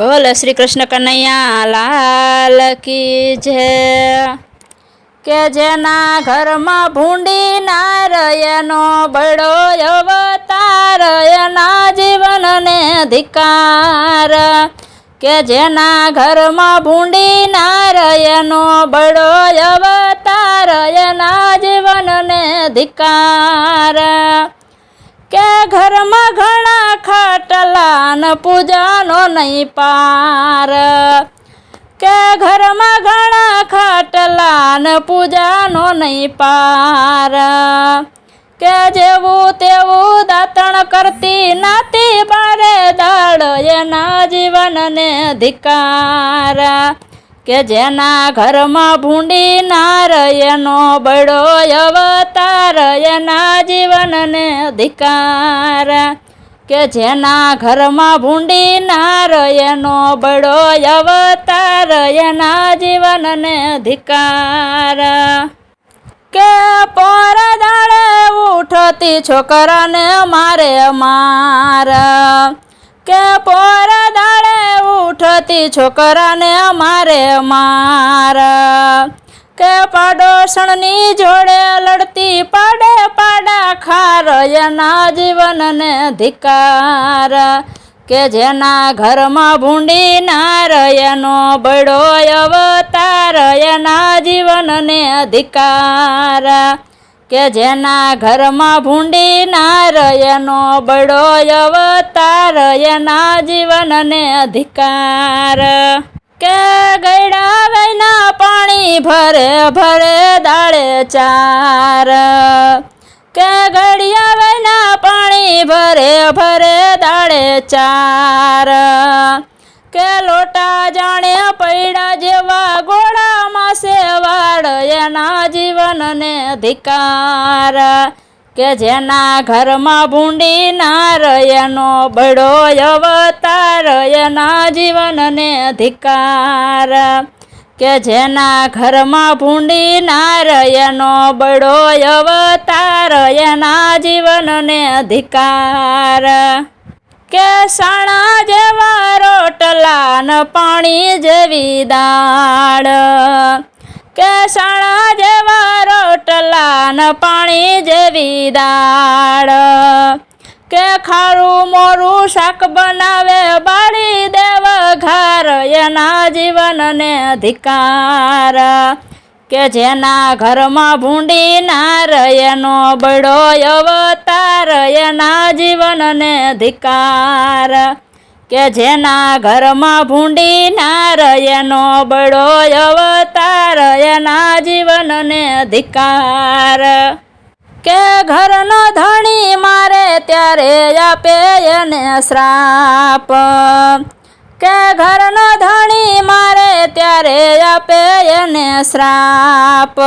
બોલ શ્રી કૃષ્ણ કનૈયા, લાલ કી જય. કે જેના ઘરમાં ભૂંડી નારયનો બડો અવતાર, એના જીવનને ધિકાર. કે જેના ઘરમાં ભૂંડી નારયનો બડો અવતાર, એના જીવનને ધિકાર. કે ઘરમાં ઘણા ખાટલા ન પૂજાનો નહીં પાર. કે ઘરમાં ઘણા ખાટલાન પૂજાનો નહીં પાર. કે જેવું તેવું દાતણ કરતી નાતી બારે દાડ એના જીવનને ધિકાર. કે જેના ઘરમાં ભૂંડી નાર એનો બડો અવતાર એના જીવનને અધિકાર કે જેના ઘરમાં ભૂંડી નારયનો બડો અવતાર, એના જીવનને અધિકાર કે પોર દાડે ઉઠતી છોકરાને મારે માર. કે પોર દાડે ઉઠતી છોકરાને મારે માર. કે પાડોશણની જોડે લડતી પાડે પાડા ખાર, એના જીવનને ધિકાર. કે જેના ઘરમાં ભૂંડી નારયનો બડો અવતાર, એના જીવનને અધિકાર કે જેના ઘરમાં ભૂંડી નારયનો બડો અવતાર, એના જીવનને અધિકાર કે ગયડા વૈના પાણી ભરે ભરે દાળે ચાર. કે ગળિયા વૈના પાણી ભરે ભરે દાળે ચાર. કે લોટા જાણે પૈડા જેવા ગોળામાં સેવાડ એના જીવનને અધિકાર કે જેના ઘરમાં ભૂંડી નારયનો બડો અવતાર, એના જીવનને અધિકાર. કે જેના ઘરમાં ભૂંડી નારયનો બડો અવતાર, એના જીવનને અધિકાર. કે સાણા જેવા રોટલા ન પાણી જેવી દાળ. કે સાણા જેવા રોટલા ન પાણી જેવી દાળ. કે ખારું મોરું શાક બનાવે બાળી દેવ ઘર, એના જીવનને અધિકાર. કે જેના ઘરમાં ભૂંડી નારયનો બડો અવતાર, એના જીવનને અધિકાર. કે જેના ઘરમાં ભૂંડી નારયનો બડો અવતાર, એના જીવનને અધિકાર. કે ઘરનો ધણી મારે ત્યારે આપે એને શ્રાપ. કે ઘરનો ધણી મારે ત્યારે આપે એને શ્રાપ.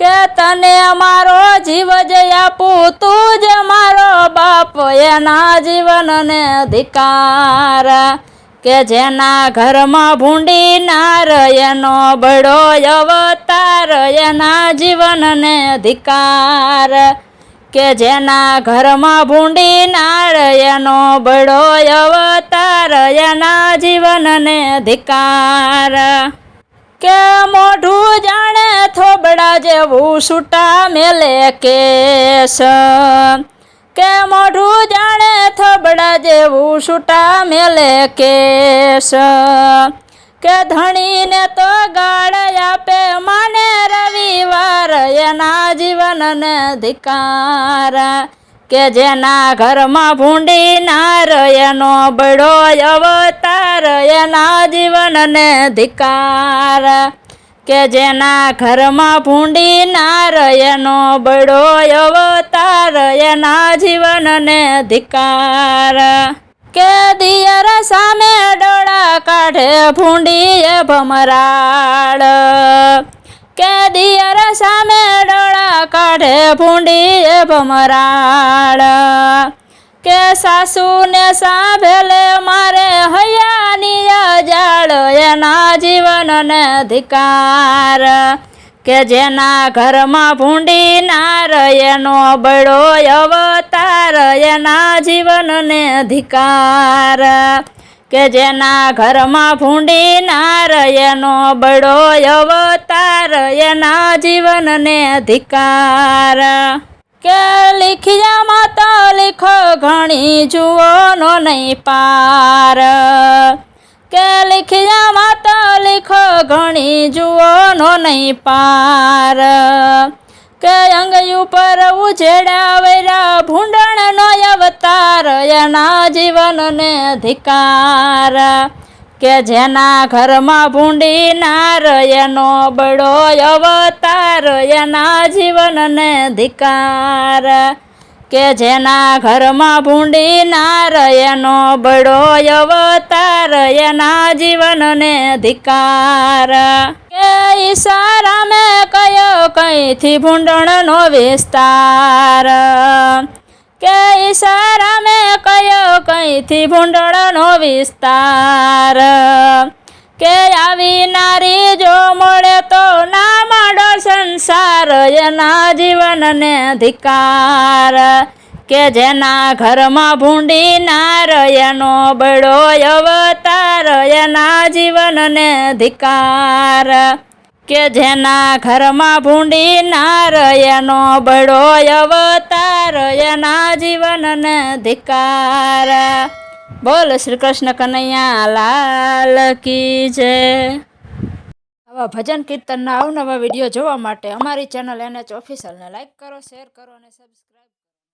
કે તને અમારો જીવ જ આપું તું જ મારો બાપ, એના જીવનને અધિકાર કે જેના ઘરમાં ભૂંડી નારયનો બડો અવતાર, એના જીવનને અધિકાર કે જેના ઘરમાં ભૂંડી નારયનો બડો અવતાર, એના જીવનને અધિકાર કે મોઢું જાણે થોબડા જેવું છૂટા મેલે કેસ. કે મોઢું જાણે થોબડા જેવું છૂટા મેલે કેસ. કે ધણીને તો ગાળ આપે માને રવિવાર, એના જીવનને ધિકાર. કે જેના ઘરમાં ભૂંડી નારયનો બડો અવતાર, એના જીવનને ધિકાર. કે જેના ઘરમાં ભૂંડી નારયનો બડો અવતાર, એના જીવનને ધિકાર. કે દિયર સામે ડોળા કાઢે ભૂંડી એ ભમરાળ. કે દિયર સામે ડોળા કાઢે ભૂંડી ભમરાળ. કે સાસુને સાંભેલે મારે હૈયાની જાળ એના જીવનને ધિકાર. કે જેના ઘરમાં ભૂંડી નારયનો બળો અવતાર, એના જીવનને અધિકાર કે જેના ઘરમાં ભૂંડી નારયનો બડો અવતાર, એના જીવનને અધિકાર. કે લીખિયામાં માતા લીખો ઘણી જુઓ નો નહીં પાર. કે લીખિયામાં માતા લીખો ઘણી જુઓ નો નહીં પાર. કે અંગ ઉપર ઉજેડા વેરા ભૂંડણનો અવતાર એના જીવનને અધિકાર. કે જેના ઘરમાં ભૂંડી નારયનો બડો અવતાર એના જીવનને અધિકાર. કે જેના ઘરમાં ભૂંડી નારયનો બડો અવતાર એના જીવનને અધિકાર. કે ઈશારા મેં કયો કઈથી ભૂંડણનો વિસ્તાર? કે ઈશારા મેં કયો કંઈથી ભૂંડણનો વિસ્તાર? કે આવી નારી જો મળે તો ના માંડો સંસાર, એના જીવનને અધિકાર કે જેના ઘરમાં ભૂંડી નારયનો બળો અવતાર, એના જીવનને અધિકાર કે જેના ઘરમાં ભૂંડી નારયનો બડો અવતાર, એના જીવનને ધિકાર. બોલ શ્રી કૃષ્ણ કનૈયા, લાલ કી જય. આવા ભજન કીર્તનના અવનવા વીડિયો જોવા માટે અમારી ચેનલ એનએચ ઓફિસલને લાઈક કરો શેર કરો અને સબસ્ક્રાઈબ